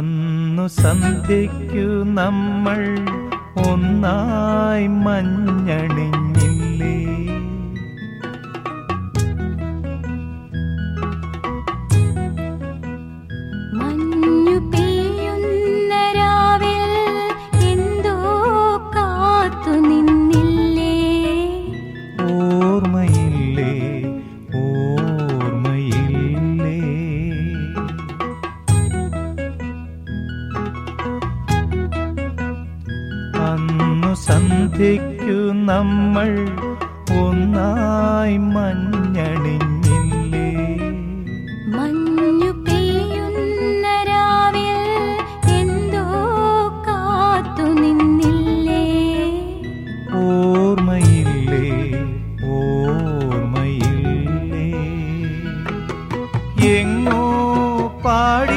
അന്നു സന്ധ്യയ്ക്കു നമ്മൾ ഒന്നായി മഞ്ഞണിഞ്ഞില്ലേ അന്നു സന്ധ്യയ്ക്കു നമ്മൾ ഒന്നായി മഞ്ഞണിഞ്ഞില്ലേ? മഞ്ഞു പെയ്യുന്ന രാവിൽ എന്തോ കാത്തു നിന്നില്ലേ? ഓർമ്മയില്ലേ ഓർമ്മയില്ലേ? എങ്ങോ പാടീരാക്കിളി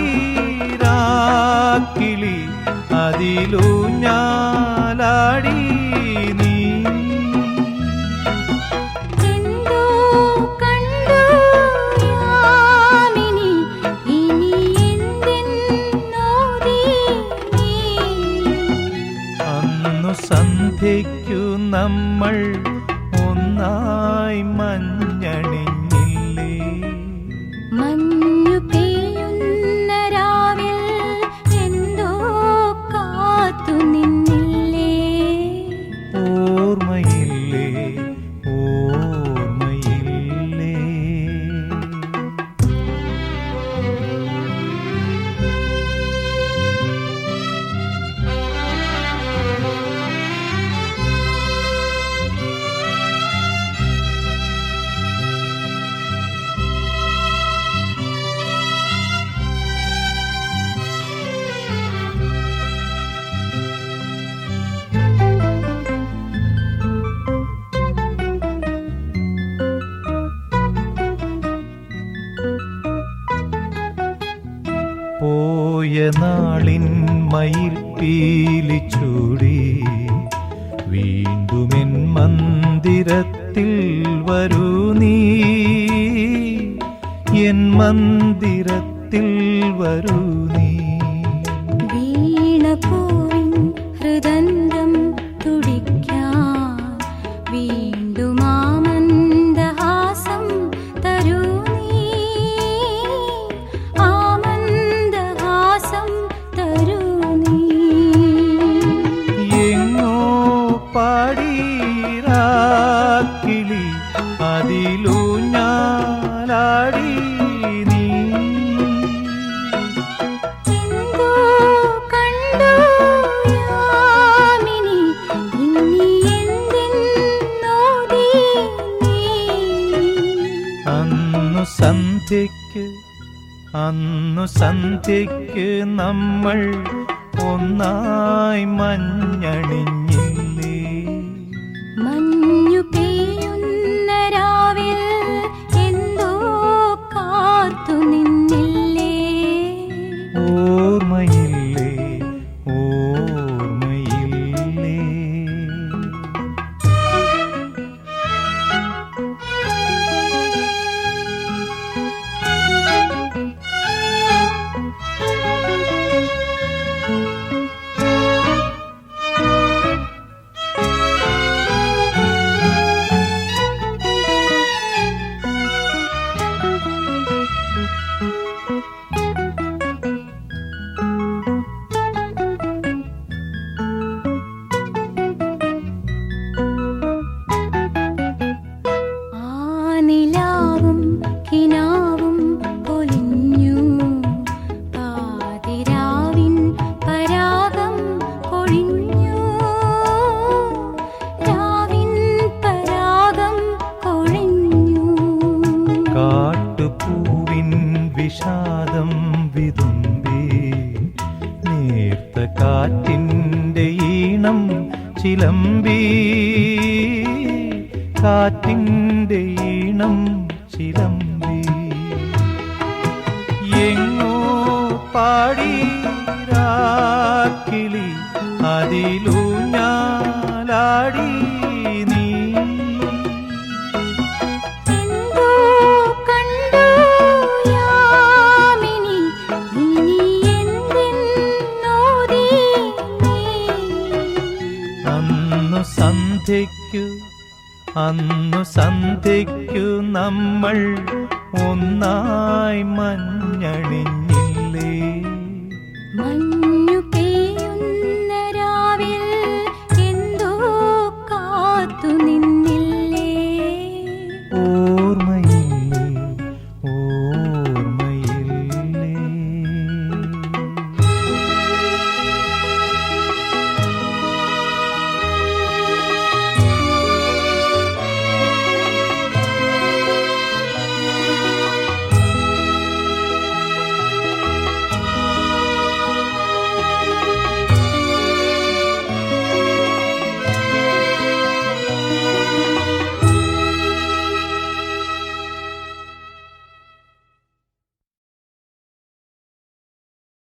അതിലൂഞ്ഞാലാടി സന്ധ്യയ്ക്കു നമ്മൾ ഒന്നായി മഞ്ഞണിഞ്ഞില്ലേ പോയ നാളിൻ മയിൽ പീലിച്ചൂടി വീണ്ടുമെൻ മന്ദിരത്തിൽ വരൂ നീ. എൻ മന്ദിരത്തിൽ വരൂ അന്നു സന്ധ്യയ്ക്ക് നമ്മൾ ഒന്നായി മഞ്ഞണിഞ്ഞില്ലേ കാറ്റിന്റെ ഈണം ചിലമ്പി. കാറ്റിന്റെ ഈണം ചിലമ്പി. എങ്ങോ പാടി രാക്കിളി അതിലൂഞ്ഞാലാടി അന്നു സന്ധ്യയ്ക്കു അന്നു സന്ധ്യയ്ക്കു നമ്മൾ ഒന്നായി മഞ്ഞണിഞ്ഞു.